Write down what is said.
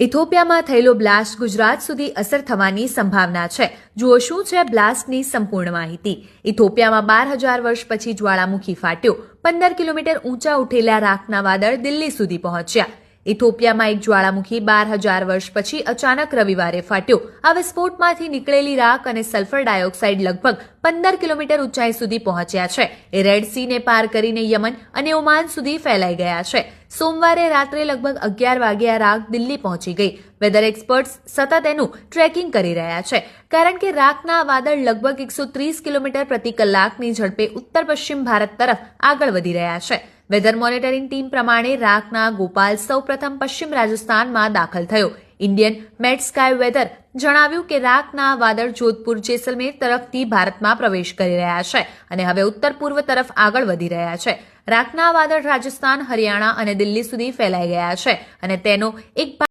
ઇથોપિયામાં થયેલો બ્લાસ્ટ ગુજરાત સુધી અસર થવાની સંભાવના છે. જુઓ શું છે બ્લાસ્ટની સંપૂર્ણ માહિતી. ઇથોપિયામાં બાર હજાર વર્ષ પછી જ્વાળામુખી ફાટ્યો. પંદર કિલોમીટર ઊંચા ઉઠેલા રાખના વાદળ દિલ્હી સુધી પહોંચ્યા. ઇથોપિયામાં એક જ્વાળામુખી બાર હજાર વર્ષ પછી અચાનક રવિવારે ફાટ્યો. આ વિસ્ફોટમાંથી નીકળેલી રાખ અને સલ્ફર ડાયોક્સાઇડ લગભગ પંદર કિલોમીટર ઊંચાઈ સુધી પહોંચ્યા છે. એ રેડ સીને પાર કરીને યમન અને ઓમાન સુધી ફેલાઈ ગયા છે. સોમવારે રાત્રે લગભગ અગિયાર વાગે આ રાખ દિલ્હી પહોંચી ગઈ. વેધર એક્સપર્ટ્સ સતત એનું ટ્રેકિંગ કરી રહ્યા છે. કારણ કે રાખના વાદળ લગભગ એકસો ત્રીસ કિલોમીટર પ્રતિ કલાકની ઝડપે ઉત્તર પશ્ચિમ ભારત તરફ આગળ વધી રહ્યા છે. વેધર મોનિટરિંગ ટીમ પ્રમાણે રાકના ગોપાલ સૌપ્રથમ પશ્ચિમ રાજસ્થાનમાં દાખલ થયો. ઇન્ડિયન મેટ સ્કાય વેધર જણાવ્યું કે રાકના વાદળ જોધપુર, જેસલમેર તરફથી ભારતમાં પ્રવેશ કરી રહ્યા છે અને હવે ઉત્તર પૂર્વ તરફ આગળ વધી રહ્યા છે. રાકના વાદળ રાજસ્થાન, હરિયાણા અને દિલ્હી સુધી ફેલાઈ ગયા છે અને તેનો એક